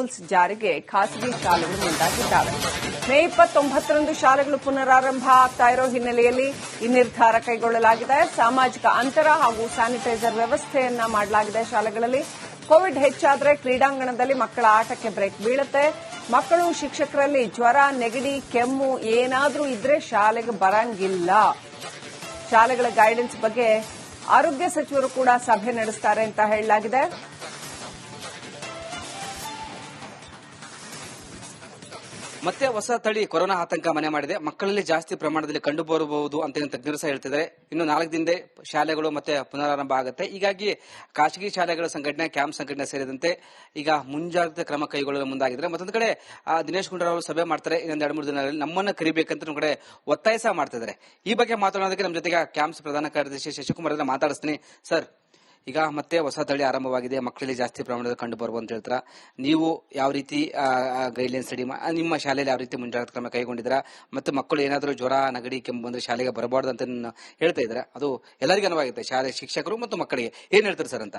Rules ಜಾರಿಗೆ ಖಾಸಗಿ ಶಾಲೆಗಳು ಮುಂದಾಗಿದ್ದಾವೆ. ಮೇ ಇಪ್ಪತ್ತೊಂಬತ್ತರಂದು ಶಾಲೆಗಳು ಪುನರಾರಂಭ ಆಗ್ತಾ ಇರೋ ಹಿನ್ನೆಲೆಯಲ್ಲಿ ಈ ನಿರ್ಧಾರ ಕೈಗೊಳ್ಳಲಾಗಿದೆ. ಸಾಮಾಜಿಕ ಅಂತರ ಹಾಗೂ ಸ್ಯಾನಿಟೈಸರ್ ವ್ಯವಸ್ಥೆಯನ್ನ ಮಾಡಲಾಗಿದೆ ಶಾಲೆಗಳಲ್ಲಿ. ಕೋವಿಡ್ ಹೆಚ್ಚಾದರೆ ಕ್ರೀಡಾಂಗಣದಲ್ಲಿ ಮಕ್ಕಳ ಆಟಕ್ಕೆ ಬ್ರೇಕ್ ಬೀಳುತ್ತೆ. ಮಕ್ಕಳು, ಶಿಕ್ಷಕರಲ್ಲಿ ಜ್ವರ, ನೆಗಡಿ, ಕೆಮ್ಮು ಏನಾದರೂ ಇದ್ರೆ ಶಾಲೆಗೆ ಬರಂಗಿಲ್ಲ. ಶಾಲೆಗಳ ಗೈಡೆನ್ಸ್ ಬಗ್ಗೆ ಆರೋಗ್ಯ ಸಚಿವರು ಕೂಡ ಸಭೆ ನಡೆಸ್ತಾರೆ ಅಂತ ಹೇಳಲಾಗಿದೆ. ಮತ್ತೆ ಹೊಸ ತಳಿ ಕೊರೋನಾ ಆತಂಕ ಮನೆ ಮಾಡಿದೆ. ಮಕ್ಕಳಲ್ಲಿ ಜಾಸ್ತಿ ಪ್ರಮಾಣದಲ್ಲಿ ಕಂಡು ಬರಬಹುದು ಅಂತ ತಜ್ಞರು ಸಹ ಹೇಳ್ತಿದ್ದಾರೆ. ಇನ್ನು ನಾಲ್ಕು ದಿನದ ಶಾಲೆಗಳು ಮತ್ತೆ ಪುನರಾರಂಭ ಆಗುತ್ತೆ. ಹೀಗಾಗಿ ಖಾಸಗಿ ಶಾಲೆಗಳ ಸಂಘಟನೆ, ಕ್ಯಾಂಪ್ ಸಂಘಟನೆ ಸೇರಿದಂತೆ ಈಗ ಮುಂಜಾಗ್ರತೆ ಕ್ರಮ ಕೈಗೊಳ್ಳಲು ಮುಂದಾಗಿದ್ದಾರೆ. ಮತ್ತೊಂದು ಕಡೆ ದಿನೇಶ್ ಗುಂಡೂರಾವ್ ಸಭೆ ಮಾಡ್ತಾರೆ. ಇನ್ನೊಂದು ಎರಡು ಮೂರು ದಿನಗಳಲ್ಲಿ ನಮ್ಮನ್ನ ಕರಿಬೇಕಂತ ಒಂದು ಕಡೆ ಒತ್ತಾಯ ಸಹ ಮಾಡ್ತಿದ್ದಾರೆ. ಈ ಬಗ್ಗೆ ಮಾತನಾಡೋದಕ್ಕೆ ನಮ್ಮ ಜೊತೆಗೆ ಕ್ಯಾಂಪ್ಸ್ ಪ್ರಧಾನ ಕಾರ್ಯದರ್ಶಿ ಶಶಿಕುಮಾರ್ ಮಾತಾಡಿಸ್ತೀನಿ. ಸರ್ ಈಗ ಮತ್ತೆ ಹೊಸ ತಳಿ ಆರಂಭವಾಗಿದೆ. ಮಕ್ಕಳಲ್ಲಿ ಜಾಸ್ತಿ ಪ್ರಮಾಣದಲ್ಲಿ ಕಂಡು ಬರುವ ಅಂತ ಹೇಳ್ತಾರ. ನೀವು ಯಾವ ರೀತಿ ಗೈಡ್ಲೈನ್ಸ್ ಸ್ಟಡಿ ನಿಮ್ಮ ಶಾಲೆಯಲ್ಲಿ ಯಾವ ರೀತಿ ಮುಂಜಾಗ್ರತಾ ಕ್ರಮ ಕೈಗೊಂಡಿದ್ದೀರಾ? ಮತ್ತು ಮಕ್ಕಳು ಏನಾದರೂ ಜ್ವರ, ನಗಡಿ, ಕೆಮ್ಮು ಬಂದ್ರೆ ಶಾಲೆಗೆ ಬರಬಾರ್ದು ಅಂತ ಹೇಳ್ತಾ ಇದ್ದಾರೆ? ಅದು ಎಲ್ಲರಿಗೂ ಅನುವಾಗುತ್ತೆ. ಶಾಲೆ ಶಿಕ್ಷಕರು ಮತ್ತು ಮಕ್ಕಳಿಗೆ. ಏನ್ ಹೇಳ್ತಾರೆ ಸರ್ ಅಂತ?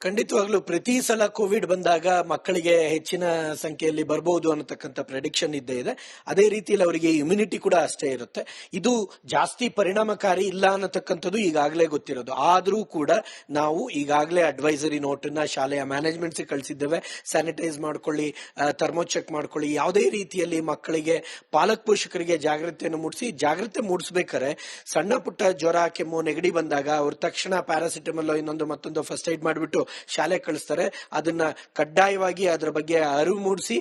ಖಂಡಿತವಾಗ್ಲೂ ಪ್ರತಿ ಸಲ ಕೋವಿಡ್ ಬಂದಾಗ ಮಕ್ಕಳಿಗೆ ಹೆಚ್ಚಿನ ಸಂಖ್ಯೆಯಲ್ಲಿ ಬರಬಹುದು ಅನ್ನತಕ್ಕಂಥ ಪ್ರೆಡಿಕ್ಷನ್ ಇದ್ದೇ ಇದೆ. ಅದೇ ರೀತಿಯಲ್ಲಿ ಅವರಿಗೆ ಇಮ್ಯುನಿಟಿ ಕೂಡ ಅಷ್ಟೇ ಇರುತ್ತೆ. ಇದು ಜಾಸ್ತಿ ಪರಿಣಾಮಕಾರಿ ಇಲ್ಲ ಅನ್ನತಕ್ಕಂಥದ್ದು ಈಗಾಗಲೇ ಗೊತ್ತಿರೋದು. ಆದರೂ ಕೂಡ ನಾವು ಈಗಾಗಲೇ ಅಡ್ವೈಸರಿ ನೋಟನ್ನ ಶಾಲೆಯ ಮ್ಯಾನೇಜ್ಮೆಂಟ್ಸ್ ಕಳಿಸಿದ್ದೇವೆ. ಸ್ಯಾನಿಟೈಸ್ ಮಾಡ್ಕೊಳ್ಳಿ ಥರ್ಮೋ ಚೆಕ್ ಮಾಡ್ಕೊಳ್ಳಿ. ಯಾವುದೇ ರೀತಿಯಲ್ಲಿ ಮಕ್ಕಳಿಗೆ, ಪಾಲಕ್ ಪೋಷಕರಿಗೆ ಜಾಗೃತಿಯನ್ನು ಮೂಡಿಸಿ ಜಾಗೃತಿ ಮೂಡಿಸ್ಬೇಕಾದ್ರೆ ಸಣ್ಣ ಪುಟ್ಟ ಜ್ವರ, ಕೆಮ್ಮು, ನೆಗಡಿ ಬಂದಾಗ ಅವ್ರು ತಕ್ಷಣ ಪ್ಯಾರಾಸಿಟಮಲ್ ಇನ್ನೊಂದು ಮತ್ತೊಂದು ಫಸ್ಟ್ ಏಡ್ ಮಾಡಿಬಿಟ್ಟು ಶಾಲೆ ಕಳಿಸ್ತಾರೆ. ಅದನ್ನ ಕಡ್ಡಾಯವಾಗಿ ಅದರ ಬಗ್ಗೆ ಅರಿವು ಮೂಡಿಸಿ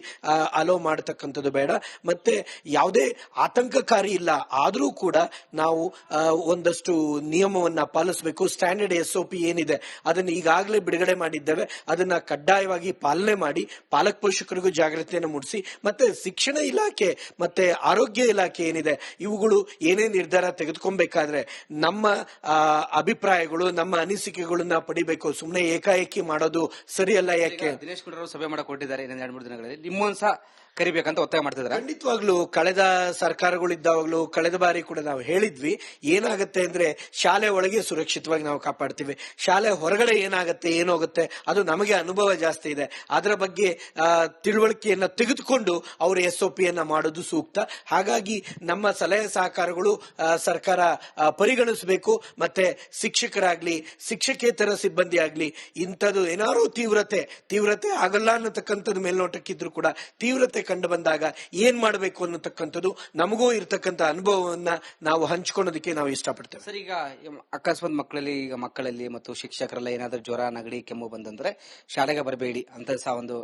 ಅಲೋ ಮಾಡತಕ್ಕಂಥದ್ದು ಬೇಡ. ಮತ್ತೆ ಯಾವುದೇ ಆತಂಕಕಾರಿ ಇಲ್ಲ. ಆದರೂ ಕೂಡ ನಾವು ಒಂದಷ್ಟು ನಿಯಮವನ್ನ ಪಾಲಿಸಬೇಕು. ಸ್ಟ್ಯಾಂಡರ್ಡ್ ಎಸ್ ಒ ಪಿ ಏನಿದೆ, ಅದನ್ನ ಈಗಾಗಲೇ ಬಿಡುಗಡೆ ಮಾಡಿದ್ದೇವೆ. ಅದನ್ನ ಕಡ್ಡಾಯವಾಗಿ ಪಾಲನೆ ಮಾಡಿ, ಪಾಲಕ್ ಪೋಷಕರಿಗೂ ಜಾಗೃತಿಯನ್ನು ಮೂಡಿಸಿ, ಮತ್ತೆ ಶಿಕ್ಷಣ ಇಲಾಖೆ, ಮತ್ತೆ ಆರೋಗ್ಯ ಇಲಾಖೆ ಏನಿದೆ, ಇವುಗಳು ಏನೇ ನಿರ್ಧಾರ ತೆಗೆದುಕೊಬೇಕಾದ್ರೆ ನಮ್ಮ ಅಭಿಪ್ರಾಯಗಳು, ನಮ್ಮ ಅನಿಸಿಕೆಗಳನ್ನ ಪಡಿಬೇಕು. ಸುಮ್ಮನೆ ಏಕಾಏಕಿ ಮಾಡೋದು? ಸರಿಯಲ್ಲ ಯಾಕೆ? ದಿನೇಶ್ ಗುಂಡೂರಾವ್ ಸಭೆ ಮಾಡಕ್ ಕೊಟ್ಟಿದ್ದಾರೆ ಎರಡ್ ಮೂರು ದಿನಗಳಲ್ಲಿ. ನಿಮ್ಮೊಂದ್ಸ ಸಹ ಕರಿಬೇಕಂತ ಒತ್ತಾಯ ಮಾಡ್ತಿದ್ದಾರೆ ಖಂಡಿತವಾಗ್ಲೂ ಕಳೆದ ಸರ್ಕಾರಗಳು ಸರ್ಕಾರಗಳಿದ್ದಾವಾಗ್ಲೂ ಕಳೆದ ಬಾರಿ ಕೂಡ ನಾವು ಹೇಳಿದ್ವಿ, ಏನಾಗುತ್ತೆ ಅಂದ್ರೆ ಶಾಲೆ ಒಳಗೆ ಸುರಕ್ಷಿತವಾಗಿ ನಾವು ಕಾಪಾಡ್ತೀವಿ. ಶಾಲೆ ಹೊರಗಡೆ ಏನಾಗುತ್ತೆ ಏನೋಗುತ್ತೆ ಅದು ನಮಗೆ ಅನುಭವ ಜಾಸ್ತಿ ಇದೆ. ಅದರ ಬಗ್ಗೆ ತಿಳುವಳಿಕೆಯನ್ನ ತೆಗೆದುಕೊಂಡು ಅವರು ಎಸ್ ಒ ಪಿಯನ್ನ ಮಾಡೋದು ಸೂಕ್ತ. ಹಾಗಾಗಿ ನಮ್ಮ ಸಲಹೆ ಸಹಕಾರಗಳು ಸರ್ಕಾರ ಪರಿಗಣಿಸಬೇಕು. ಮತ್ತೆ ಶಿಕ್ಷಕರಾಗ್ಲಿ, ಶಿಕ್ಷಕೇತರ ಸಿಬ್ಬಂದಿ ಆಗ್ಲಿ ಇಂಥದ್ದು ಏನಾದ್ರು ತೀವ್ರತೆ ತೀವ್ರತೆ ಆಗಲ್ಲ ಅನ್ನತಕ್ಕಂಥದ್ದು ಮೇಲ್ನೋಟಕ್ಕಿದ್ರು ಕೂಡ ತೀವ್ರತೆ ಕಂಡು ಬಂದಾಗ ಏನ್ ಮಾಡಬೇಕು ಅನ್ನತಕ್ಕಂಥದ್ದು ನಮಗೂ ಇರತಕ್ಕಂತ ಅನುಭವವನ್ನ ನಾವು ಹಂಚ್ಕೊಳ್ಳೋದಕ್ಕೆ ನಾವು ಇಷ್ಟಪಡ್ತೇವೆ. ಸರ್ ಈಗ ಅಕಸ್ಮಾತ್ ಮಕ್ಕಳಲ್ಲಿ ಈಗ ಮಕ್ಕಳಲ್ಲಿ ಮತ್ತು ಶಿಕ್ಷಕರೆಲ್ಲ ಏನಾದ್ರೂ ಜ್ವರ ನಗಡಿ ಕೆಮ್ಮು ಬಂದಂದ್ರೆ ಶಾಲೆಗೆ ಬರಬೇಡಿ ಅಂತ ಸಹ ಒಂದು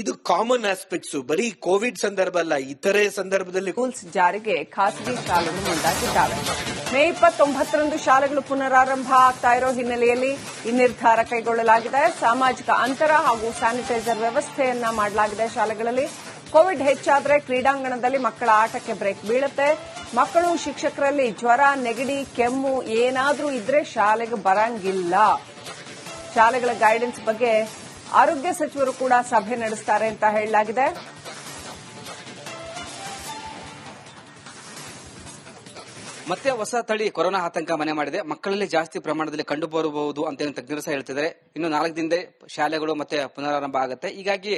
ಇದು ಕಾಮನ್ ಆಸ್ಪೆಕ್ಟ್ಸ್ ಬರೀ ಕೋವಿಡ್ ಸಂದರ್ಭ ಅಲ್ಲ ಇತರೆ ಸಂದರ್ಭದಲ್ಲಿ ರೂಲ್ಸ್ ಜಾರಿಗೆ ಖಾಸಗಿ ಶಾಲೆಗಳು ಮುಂದಾಗಿದ್ದಾವೆ. ಮೇ ಇಪ್ಪತ್ತೊಂಬತ್ತರಂದು ಶಾಲೆಗಳು ಪುನರಾರಂಭ ಆಗ್ತಾ ಇರೋ ಹಿನ್ನೆಲೆಯಲ್ಲಿ ಈ ನಿರ್ಧಾರ ಕೈಗೊಳ್ಳಲಾಗಿದೆ. ಸಾಮಾಜಿಕ ಅಂತರ ಹಾಗೂ ಸ್ಯಾನಿಟೈಸರ್ ವ್ಯವಸ್ಥೆಯನ್ನ ಮಾಡಲಾಗಿದೆ ಶಾಲೆಗಳಲ್ಲಿ. ಕೋವಿಡ್ ಹೆಚ್ಚಾದರೆ ಕ್ರೀಡಾಂಗಣದಲ್ಲಿ ಮಕ್ಕಳ ಆಟಕ್ಕೆ ಬ್ರೇಕ್ ಬೀಳುತ್ತೆ. ಮಕ್ಕಳು, ಶಿಕ್ಷಕರಲ್ಲಿ ಜ್ವರ, ನೆಗಡಿ, ಕೆಮ್ಮು ಏನಾದರೂ ಇದ್ರೆ ಶಾಲೆಗೆ ಬರಂಗಿಲ್ಲ. ಶಾಲೆಗಳ ಗೈಡೆನ್ಸ್ ಬಗ್ಗೆ ಆರೋಗ್ಯ ಸಚಿವರು ಕೂಡ ಸಭೆ ನಡೆಸ್ತಾರೆ ಅಂತ ಹೇಳಲಾಗಿದೆ. ಮತ್ತೆ ಹೊಸ ತಳಿ ಕೊರೋನಾ ಆತಂಕ ಮನೆ ಮಾಡಿದೆ. ಮಕ್ಕಳಲ್ಲಿ ಜಾಸ್ತಿ ಪ್ರಮಾಣದಲ್ಲಿ ಕಂಡು ಬರಬಹುದು ಅಂತ ತಜ್ಞರು ಸಹ ಹೇಳ್ತಿದ್ದಾರೆ. ಇನ್ನು ನಾಲ್ಕು ದಿನದ ಶಾಲೆಗಳು ಮತ್ತೆ ಪುನರಾರಂಭ ಆಗುತ್ತೆ. ಹೀಗಾಗಿ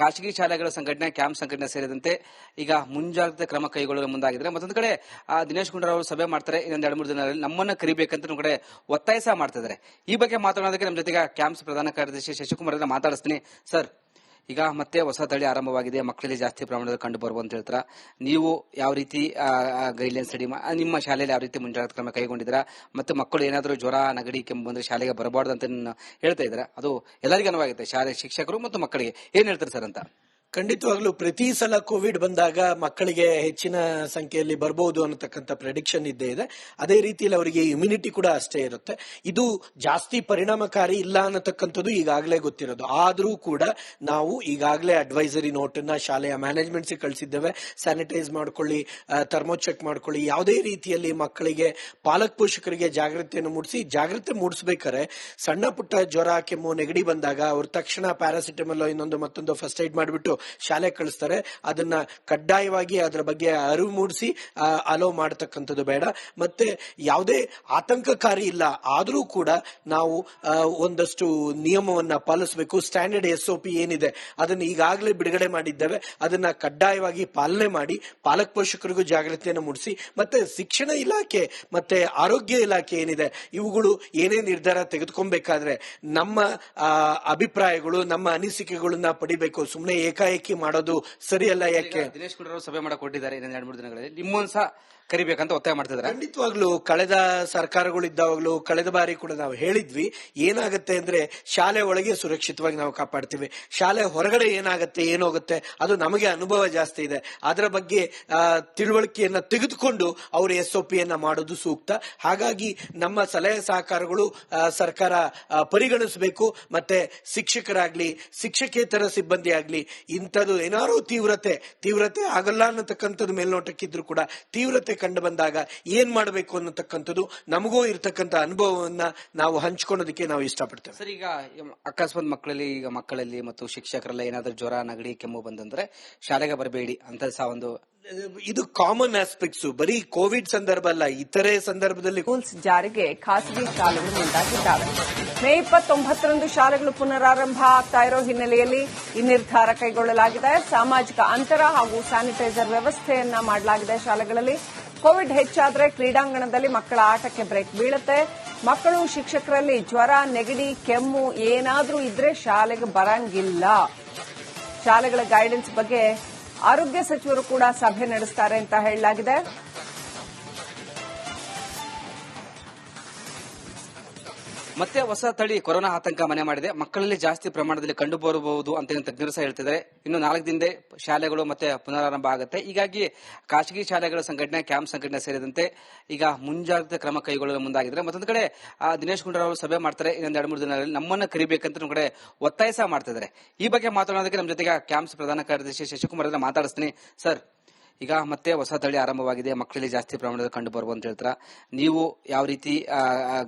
ಖಾಸಗಿ ಶಾಲೆಗಳ ಸಂಘಟನೆ, ಕ್ಯಾಂಪ್ ಸಂಘಟನೆ ಸೇರಿದಂತೆ ಈಗ ಮುಂಜಾಗ್ರತೆ ಕ್ರಮ ಕೈಗೊಳ್ಳಲು ಮುಂದಾಗಿದ್ದಾರೆ. ಮತ್ತೊಂದು ಕಡೆ ದಿನೇಶ್ ಗುಂಡೂರಾವ್ ಅವರು ಸಭೆ ಮಾಡ್ತಾರೆ. ಇನ್ನೊಂದು ಎರಡು ಮೂರು ದಿನಗಳಲ್ಲಿ ನಮ್ಮನ್ನ ಕರಿಬೇಕಂತ ಕಡೆ ಒತ್ತಾಯ ಸಹ ಮಾಡ್ತಿದ್ದಾರೆ. ಈ ಬಗ್ಗೆ ಮಾತನಾಡೋದಕ್ಕೆ ನಮ್ಮ ಜೊತೆಗೆ ಕ್ಯಾಂಪ್ಸ್ ಪ್ರಧಾನ ಕಾರ್ಯದರ್ಶಿ ಶಶಿಕುಮಾರ್ ಮಾತಾಡಿಸ್ತೀನಿ. ಸರ್ ಈಗ ಮತ್ತೆ ಹೊಸ ತಳಿ ಆರಂಭವಾಗಿದೆ. ಮಕ್ಕಳಲ್ಲಿ ಜಾಸ್ತಿ ಪ್ರಮಾಣದಲ್ಲಿ ಕಂಡು ಬರುವ ಅಂತ ಹೇಳ್ತಾರ. ನೀವು ಯಾವ ರೀತಿ ಗೈಡ್ಲೈನ್ಸ್ ಸ್ಟಡಿ ನಿಮ್ಮ ಶಾಲೆಯಲ್ಲಿ ಯಾವ ರೀತಿ ಮುಂಜಾಗ್ರತಾ ಕ್ರಮ ಕೈಗೊಂಡಿದ್ರ ಮತ್ತು ಮಕ್ಕಳು ಏನಾದರೂ ಜ್ವರ, ನಗಡಿ, ಕೆಮ್ಮು ಬಂದ್ರೆ ಶಾಲೆಗೆ ಬರಬಾರ್ದು ಅಂತ ಹೇಳ್ತಾ ಇದ್ದಾರೆ? ಅದು ಎಲ್ಲರಿಗೂ ಅನುವಾಗುತ್ತೆ. ಶಾಲೆ ಶಿಕ್ಷಕರು ಮತ್ತು ಮಕ್ಕಳಿಗೆ. ಏನ್ ಹೇಳ್ತಾರೆ ಸರ್ ಅಂತ? ಖಂಡಿತವಾಗ್ಲೂ ಪ್ರತಿ ಸಲ ಕೋವಿಡ್ ಬಂದಾಗ ಮಕ್ಕಳಿಗೆ ಹೆಚ್ಚಿನ ಸಂಖ್ಯೆಯಲ್ಲಿ ಬರಬಹುದು ಅನ್ನತಕ್ಕಂಥ ಪ್ರೆಡಿಕ್ಷನ್ ಇದ್ದೇ ಇದೆ. ಅದೇ ರೀತಿಯಲ್ಲಿ ಅವರಿಗೆ ಇಮ್ಯುನಿಟಿ ಕೂಡ ಅಷ್ಟೇ ಇರುತ್ತೆ. ಇದು ಜಾಸ್ತಿ ಪರಿಣಾಮಕಾರಿ ಇಲ್ಲ ಅನ್ನತಕ್ಕಂಥದ್ದು ಈಗಾಗಲೇ ಗೊತ್ತಿರೋದು. ಆದರೂ ಕೂಡ ನಾವು ಈಗಾಗಲೇ ಅಡ್ವೈಸರಿ ನೋಟನ್ನ ಶಾಲೆಯ ಮ್ಯಾನೇಜ್ಮೆಂಟ್ಸ್ ಕಳಿಸಿದ್ದೇವೆ. ಸ್ಯಾನಿಟೈಸ್ ಮಾಡ್ಕೊಳ್ಳಿ ಥರ್ಮೋ ಚೆಕ್ ಮಾಡ್ಕೊಳ್ಳಿ. ಯಾವುದೇ ರೀತಿಯಲ್ಲಿ ಮಕ್ಕಳಿಗೆ ಪಾಲಕ್ ಪೋಷಕರಿಗೆ ಜಾಗೃತಿಯನ್ನು ಮೂಡಿಸಿ ಜಾಗೃತಿ ಮೂಡಿಸ್ಬೇಕಾದ್ರೆ ಸಣ್ಣ ಪುಟ್ಟ ಜ್ವರ, ಕೆಮ್ಮು, ನೆಗಡಿ ಬಂದಾಗ ಅವ್ರು ತಕ್ಷಣ ಪ್ಯಾರಾಸಿಟಮಲ್ ಇನ್ನೊಂದು ಮತ್ತೊಂದು ಫಸ್ಟ್ ಏಡ್ ಮಾಡಿಬಿಟ್ಟು ಶಾಲೆ ಕಳಿಸ್ತಾರೆ. ಅದನ್ನ ಕಡ್ಡಾಯವಾಗಿ ಅದರ ಬಗ್ಗೆ ಅರಿವು ಮೂಡಿಸಿ ಅಲೋ ಮಾಡತಕ್ಕಂಥದ್ದು ಬೇಡ. ಮತ್ತೆ ಯಾವುದೇ ಆತಂಕಕಾರಿ ಇಲ್ಲ. ಆದರೂ ಕೂಡ ನಾವು ಒಂದಷ್ಟು ನಿಯಮವನ್ನ ಪಾಲಿಸಬೇಕು. ಸ್ಟ್ಯಾಂಡರ್ಡ್ ಎಸ್ ಒ ಪಿ ಏನಿದೆ, ಅದನ್ನ ಈಗಾಗಲೇ ಬಿಡುಗಡೆ ಮಾಡಿದ್ದೇವೆ. ಅದನ್ನ ಕಡ್ಡಾಯವಾಗಿ ಪಾಲನೆ ಮಾಡಿ, ಪಾಲಕ ಪೋಷಕರಿಗೂ ಜಾಗೃತಿಯನ್ನು ಮೂಡಿಸಿ, ಮತ್ತೆ ಶಿಕ್ಷಣ ಇಲಾಖೆ, ಮತ್ತೆ ಆರೋಗ್ಯ ಇಲಾಖೆ ಏನಿದೆ, ಇವುಗಳು ಏನೇ ನಿರ್ಧಾರ ತೆಗೆದುಕೊಬೇಕಾದ್ರೆ ನಮ್ಮ ಅಭಿಪ್ರಾಯಗಳು, ನಮ್ಮ ಅನಿಸಿಕೆಗಳನ್ನ ಪಡಿಬೇಕು. ಸುಮ್ಮನೆ ಏಕಾಏಕಿ ಮಾಡೋದು ಸರಿಯಲ್ಲ ಯಾಕೆ ದಿನೇಶ್ ಗುಂಡೂರಾವ್ ಸಭೆ ಮಾಡಕ್ ಕೊಟ್ಟಿದ್ದಾರೆ ಎರಡು ಮೂರು ದಿನಗಳಲ್ಲಿ. ನಿಮ್ಮೊಂದ್ಸ ಕರಿಬೇಕಂತ ಒತ್ತಾಯ ಮಾಡ್ತಿದ್ದಾರೆ. ಖಂಡಿತವಾಗ್ಲೂ ಕಳೆದ ಸರ್ಕಾರಗಳು ಇದ್ದಾವಾಗ್ಲೂ ಕಳೆದ ಬಾರಿ ಕೂಡ ನಾವು ಹೇಳಿದ್ವಿ ಏನಾಗುತ್ತೆ ಅಂದ್ರೆ ಶಾಲೆ ಒಳಗೆ ಸುರಕ್ಷಿತವಾಗಿ ನಾವು ಕಾಪಾಡ್ತೀವಿ. ಶಾಲೆ ಹೊರಗಡೆ ಏನಾಗುತ್ತೆ ಏನೋಗುತ್ತೆ ಅದು ನಮಗೆ ಅನುಭವ ಜಾಸ್ತಿ ಇದೆ. ಅದರ ಬಗ್ಗೆ ತಿಳುವಳಿಕೆಯನ್ನ ತೆಗೆದುಕೊಂಡು ಅವರು ಎಸ್ ಒ ಪಿಯನ್ನ ಮಾಡೋದು ಸೂಕ್ತ. ಹಾಗಾಗಿ ನಮ್ಮ ಸಲಹೆ ಸಹಕಾರಗಳು ಸರ್ಕಾರ ಪರಿಗಣಿಸಬೇಕು. ಮತ್ತೆ ಶಿಕ್ಷಕರಾಗ್ಲಿ, ಶಿಕ್ಷಕೇತರ ಸಿಬ್ಬಂದಿ ಆಗ್ಲಿ, ಇಂಥದ್ದು ಏನಾದ್ರು ತೀವ್ರತೆ ತೀವ್ರತೆ ಆಗಲ್ಲ ಅನ್ನತಕ್ಕಂಥದ್ದು ಮೇಲ್ನೋಟಕ್ಕಿದ್ರು ಕೂಡ ತೀವ್ರತೆ ಕಂಡು ಬಂದಾಗ ಏನ್ ಮಾಡಬೇಕು ಅನ್ನತಕ್ಕಂಥದ್ದು ನಮಗೂ ಇರತಕ್ಕಂಥ ಅನುಭವವನ್ನ ನಾವು ಹಂಚ್ಕೊಳ್ಳೋದಕ್ಕೆ ನಾವು ಇಷ್ಟಪಡ್ತೇವೆ. ಸರ್ ಈಗ ಅಕಸ್ಮಾತ್ ಮಕ್ಕಳಲ್ಲಿ ಈಗ ಮಕ್ಕಳಲ್ಲಿ ಮತ್ತು ಶಿಕ್ಷಕರಲ್ಲ ಏನಾದ್ರೂ ಜ್ವರ ನಗಡಿ ಕೆಮ್ಮು ಬಂದಂದ್ರೆ ಶಾಲೆಗೆ ಬರಬೇಡಿ ಅಂತ ಸಹ ಒಂದು ಇದು ಕಾಮನ್ ಆಸ್ಪೆಕ್ಟ್ಸ್ ಬರೀ ಕೋವಿಡ್ ಸಂದರ್ಭ ಅಲ್ಲ ಇತರೆ ಸಂದರ್ಭದಲ್ಲಿ ಸ್ಕೂಲ್ಸ್ ಜಾರಿಗೆ ಖಾಸಗಿ ಶಾಲೆಗಳು ಮುಂದಾಗಿದ್ದಾವೆ. ಮೇ ಇಪ್ಪತ್ತೊಂಬತ್ತರಂದು ಶಾಲೆಗಳು ಪುನರಾರಂಭ ಆಗ್ತಾ ಇರೋ ಹಿನ್ನೆಲೆಯಲ್ಲಿ ಈ ನಿರ್ಧಾರ ಕೈಗೊಳ್ಳಲಾಗಿದೆ. ಸಾಮಾಜಿಕ ಅಂತರ ಹಾಗೂ ಸ್ಯಾನಿಟೈಸರ್ ವ್ಯವಸ್ಥೆಯನ್ನ ಮಾಡಲಾಗಿದೆ ಶಾಲೆಗಳಲ್ಲಿ. ಕೋವಿಡ್ ಹೆಚ್ಚಾದರೆ ಕ್ರೀಡಾಂಗಣದಲ್ಲಿ ಮಕ್ಕಳ ಆಟಕ್ಕೆ ಬ್ರೇಕ್ ಬೀಳುತ್ತೆ. ಮಕ್ಕಳು, ಶಿಕ್ಷಕರಲ್ಲಿ ಜ್ವರ, ನೆಗಡಿ, ಕೆಮ್ಮು ಏನಾದರೂ ಇದ್ರೆ ಶಾಲೆಗೆ ಬರಂಗಿಲ್ಲ. ಶಾಲೆಗಳ ಗೈಡೆನ್ಸ್ ಬಗ್ಗೆ ಆರೋಗ್ಯ ಸಚಿವರು ಕೂಡ ಸಭೆ ನಡೆಸ್ತಾರೆ ಅಂತ ಹೇಳಲಾಗಿದೆ. ಮತ್ತೆ ಹೊಸ ತಳಿ ಕೊರೋನಾ ಆತಂಕ ಮನೆ ಮಾಡಿದೆ. ಮಕ್ಕಳಲ್ಲಿ ಜಾಸ್ತಿ ಪ್ರಮಾಣದಲ್ಲಿ ಕಂಡು ಬರಬಹುದು ಅಂತ ತಜ್ಞರು ಸಹ ಹೇಳ್ತಿದ್ದಾರೆ. ಇನ್ನು ನಾಲ್ಕು ದಿನದ ಶಾಲೆಗಳು ಮತ್ತೆ ಪುನರಾರಂಭ ಆಗುತ್ತೆ. ಹೀಗಾಗಿ ಖಾಸಗಿ ಶಾಲೆಗಳ ಸಂಘಟನೆ, ಕ್ಯಾಂಪ್ ಸಂಘಟನೆ ಸೇರಿದಂತೆ ಈಗ ಮುಂಜಾಗ್ರತೆ ಕ್ರಮ ಕೈಗೊಳ್ಳಲು ಮುಂದಾಗಿದ್ದಾರೆ. ಮತ್ತೊಂದು ಕಡೆ ದಿನೇಶ್ ಗುಂಡೂರಾವ್ ಸಭೆ ಮಾಡ್ತಾರೆ. ಇನ್ನೊಂದು ಎರಡು, ಮೂರು ದಿನಗಳಲ್ಲಿ ನಮ್ಮನ್ನ ಕರಿಬೇಕಂತ ನಮ್ಮ ಕಡೆ ಒತ್ತಾಯ ಸಹ ಮಾಡ್ತಿದ್ದಾರೆ. ಈ ಬಗ್ಗೆ ಮಾತನಾಡೋದಕ್ಕೆ ನಮ್ಮ ಜೊತೆಗೆ ಕ್ಯಾಂಪ್ಸ್ ಪ್ರಧಾನ ಕಾರ್ಯದರ್ಶಿ ಶಶಿಕುಮಾರ್ ಮಾತಾಡಿಸ್ತೀನಿ. ಸರ್ ಈಗ ಮತ್ತೆ ಹೊಸ ತಳಿ ಆರಂಭವಾಗಿದೆ. ಮಕ್ಕಳಲ್ಲಿ ಜಾಸ್ತಿ ಪ್ರಮಾಣದಲ್ಲಿ ಕಂಡು ಬರುವ ಅಂತ ಹೇಳ್ತಾರ? ನೀವು ಯಾವ ರೀತಿ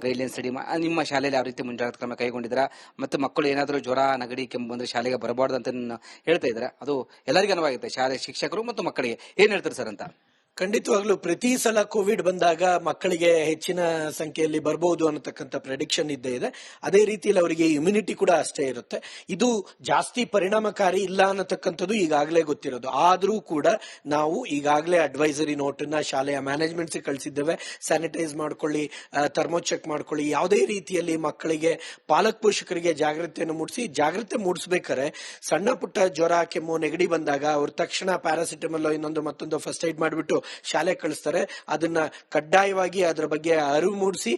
ಗೈಡ್ಲೈನ್ ಸ್ಟಡಿ ನಿಮ್ಮ ಶಾಲೆಯಲ್ಲಿ ಯಾವ ರೀತಿ ಮುಂಜಾಗ್ರತಾ ಕ್ರಮ ಕೈಗೊಂಡಿದ್ದೀರಾ? ಮತ್ತು ಮಕ್ಕಳು ಏನಾದರೂ ಜ್ವರ, ನಗಡಿ, ಕೆಮ್ಮು ಬಂದ್ರೆ ಶಾಲೆಗೆ ಬರಬಾರ್ದು ಅಂತ ಹೇಳ್ತಾ ಇದ್ದಾರೆ? ಅದು ಎಲ್ಲರಿಗೂ ಅನುವಾಗುತ್ತೆ. ಶಾಲೆ ಶಿಕ್ಷಕರು ಮತ್ತು ಮಕ್ಕಳಿಗೆ. ಏನ್ ಹೇಳ್ತಾರೆ ಸರ್ ಅಂತ? ಖಂಡಿತವಾಗ್ಲೂ ಪ್ರತಿ ಸಲ ಕೋವಿಡ್ ಬಂದಾಗ ಮಕ್ಕಳಿಗೆ ಹೆಚ್ಚಿನ ಸಂಖ್ಯೆಯಲ್ಲಿ ಬರಬಹುದು ಅನ್ನತಕ್ಕಂಥ ಪ್ರೆಡಿಕ್ಷನ್ ಇದ್ದೇ ಇದೆ. ಅದೇ ರೀತಿಯಲ್ಲಿ ಅವರಿಗೆ ಇಮ್ಯುನಿಟಿ ಕೂಡ ಅಷ್ಟೇ ಇರುತ್ತೆ. ಇದು ಜಾಸ್ತಿ ಪರಿಣಾಮಕಾರಿ ಇಲ್ಲ ಅನ್ನತಕ್ಕಂಥದ್ದು ಈಗಾಗಲೇ ಗೊತ್ತಿರೋದು. ಆದರೂ ಕೂಡ ನಾವು ಈಗಾಗಲೇ ಅಡ್ವೈಸರಿ ನೋಟನ್ನ ಶಾಲೆಯ ಮ್ಯಾನೇಜ್ಮೆಂಟ್ಸ್ ಕಳಿಸಿದ್ದೇವೆ. ಸ್ಯಾನಿಟೈಸ್ ಮಾಡ್ಕೊಳ್ಳಿ ಥರ್ಮೋ ಚೆಕ್ ಮಾಡ್ಕೊಳ್ಳಿ. ಯಾವುದೇ ರೀತಿಯಲ್ಲಿ ಮಕ್ಕಳಿಗೆ, ಪಾಲಕ ಪೋಷಕರಿಗೆ ಜಾಗೃತಿಯನ್ನು ಮೂಡಿಸಿ ಜಾಗೃತಿ ಮೂಡಿಸ್ಬೇಕಾದ್ರೆ ಸಣ್ಣ ಪುಟ್ಟ ಜ್ವರ, ಕೆಮ್ಮು, ನೆಗಡಿ ಬಂದಾಗ ಅವ್ರು ತಕ್ಷಣ ಪ್ಯಾರಾಸಿಟಮಲ್ ಇನ್ನೊಂದು ಮತ್ತೊಂದು ಫಸ್ಟ್ ಏಡ್ ಮಾಡಿಬಿಟ್ಟು ಶಾಲೆ ಕಳಿಸ್ತಾರೆ. ಅದನ್ನ ಕಡ್ಡಾಯವಾಗಿ ಅದರ ಬಗ್ಗೆ ಅರಿವು ಮೂಡಿಸಿ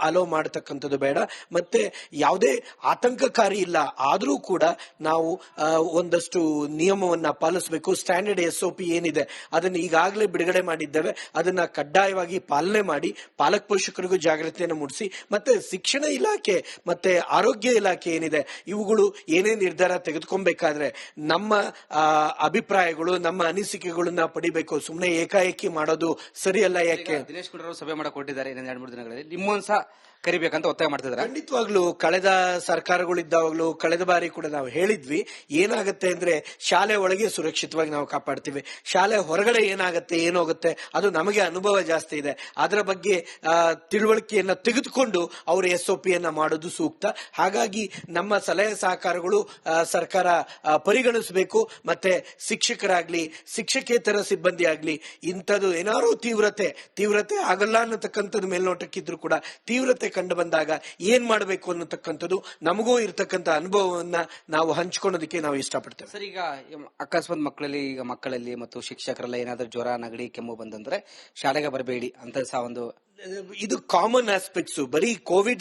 ಅಲೋ ಮಾಡತಕ್ಕಂಥದ್ದು ಬೇಡ. ಮತ್ತೆ ಯಾವುದೇ ಆತಂಕಕಾರಿ ಇಲ್ಲ. ಆದರೂ ಕೂಡ ನಾವು ಒಂದಷ್ಟು ನಿಯಮವನ್ನ ಪಾಲಿಸಬೇಕು. ಸ್ಟ್ಯಾಂಡರ್ಡ್ ಎಸ್ ಒ ಪಿ ಏನಿದೆ, ಅದನ್ನ ಈಗಾಗಲೇ ಬಿಡುಗಡೆ ಮಾಡಿದ್ದೇವೆ. ಅದನ್ನ ಕಡ್ಡಾಯವಾಗಿ ಪಾಲನೆ ಮಾಡಿ, ಪಾಲಕ ಪೋಷಕರಿಗೂ ಜಾಗೃತಿಯನ್ನು ಮೂಡಿಸಿ, ಮತ್ತೆ ಶಿಕ್ಷಣ ಇಲಾಖೆ, ಮತ್ತೆ ಆರೋಗ್ಯ ಇಲಾಖೆ ಏನಿದೆ, ಇವುಗಳು ಏನೇ ನಿರ್ಧಾರ ತೆಗೆದುಕೊಬೇಕಾದ್ರೆ ನಮ್ಮ ಅಭಿಪ್ರಾಯಗಳು, ನಮ್ಮ ಅನಿಸಿಕೆಗಳನ್ನ ಪಡಿಬೇಕು. ಸುಮ್ಮನೆ ಏಕಾಏಕಿ ಮಾಡೋದು ಸರಿಯಲ್ಲ ಯಾಕೆ? ದಿನೇಶ್ ಗುಂಡೂರಾವ್ ಸಭೆ ಮಾಡಕ್ ಕೊಟ್ಟಿದ್ದಾರೆ ಎರಡು ಮೂರು ದಿನಗಳಲ್ಲಿ. ನಿಮ್ಮೊಂದ್ ಸಹ ಕರಿಬೇಕಂತ ಒತ್ತಾಯ ಮಾಡ್ತಿದ್ದಾರೆ. ಖಂಡಿತವಾಗ್ಲೂ ಕಳೆದ ಸರ್ಕಾರಗಳು ಇದ್ದಾವಾಗ್ಲೂ ಕಳೆದ ಬಾರಿ ಕೂಡ ನಾವು ಹೇಳಿದ್ವಿ, ಏನಾಗುತ್ತೆ ಅಂದ್ರೆ ಶಾಲೆ ಒಳಗೆ ಸುರಕ್ಷಿತವಾಗಿ ನಾವು ಕಾಪಾಡ್ತೀವಿ. ಶಾಲೆ ಹೊರಗಡೆ ಏನಾಗುತ್ತೆ ಏನೋಗುತ್ತೆ ಅದು ನಮಗೆ ಅನುಭವ ಜಾಸ್ತಿ ಇದೆ. ಅದರ ಬಗ್ಗೆ ತಿಳುವಳಿಕೆಯನ್ನ ತೆಗೆದುಕೊಂಡು ಅವರು ಎಸ್ ಒ ಪಿಯನ್ನ ಮಾಡೋದು ಸೂಕ್ತ. ಹಾಗಾಗಿ ನಮ್ಮ ಸಲಹೆ ಸಹಕಾರಗಳು ಸರ್ಕಾರ ಪರಿಗಣಿಸಬೇಕು. ಮತ್ತೆ ಶಿಕ್ಷಕರಾಗ್ಲಿ, ಶಿಕ್ಷಕೇತರ ಸಿಬ್ಬಂದಿ ಆಗ್ಲಿ, ಇಂಥದ್ದು ಏನಾದ್ರೂ ತೀವ್ರತೆ ತೀವ್ರತೆ ಆಗಲ್ಲ ಅನ್ನತಕ್ಕಂಥದ್ದು ಮೇಲ್ನೋಟಕ್ಕಿದ್ರು ಕೂಡ ತೀವ್ರತೆ ಕಂಡು ಬಂದಾಗ ಏನ್ ಮಾಡಬೇಕು ಅನ್ನತಕ್ಕಂಥದ್ದು ನಮಗೂ ಇರತಕ್ಕಂತ ಅನುಭವವನ್ನ ನಾವು ಹಂಚ್ಕೊಳ್ಳೋದಕ್ಕೆ ನಾವು ಇಷ್ಟಪಡ್ತೇವೆ. ಸರ್ ಈಗ ಅಕಸ್ಮಾತ್ ಮಕ್ಕಳಲ್ಲಿ ಈಗ ಮಕ್ಕಳಲ್ಲಿ ಮತ್ತು ಶಿಕ್ಷಕರೆಲ್ಲ ಏನಾದ್ರೂ ಜ್ವರ ನಗಡಿ ಕೆಮ್ಮು ಬಂದಂದ್ರೆ ಶಾಲೆಗೆ ಬರಬೇಡಿ ಅಂತ ಸಹ ಒಂದು ಇದು ಕಾಮನ್ ಆಸ್ಪೆಕ್ಟ್ಸ್ ಬರೀ ಕೋವಿಡ್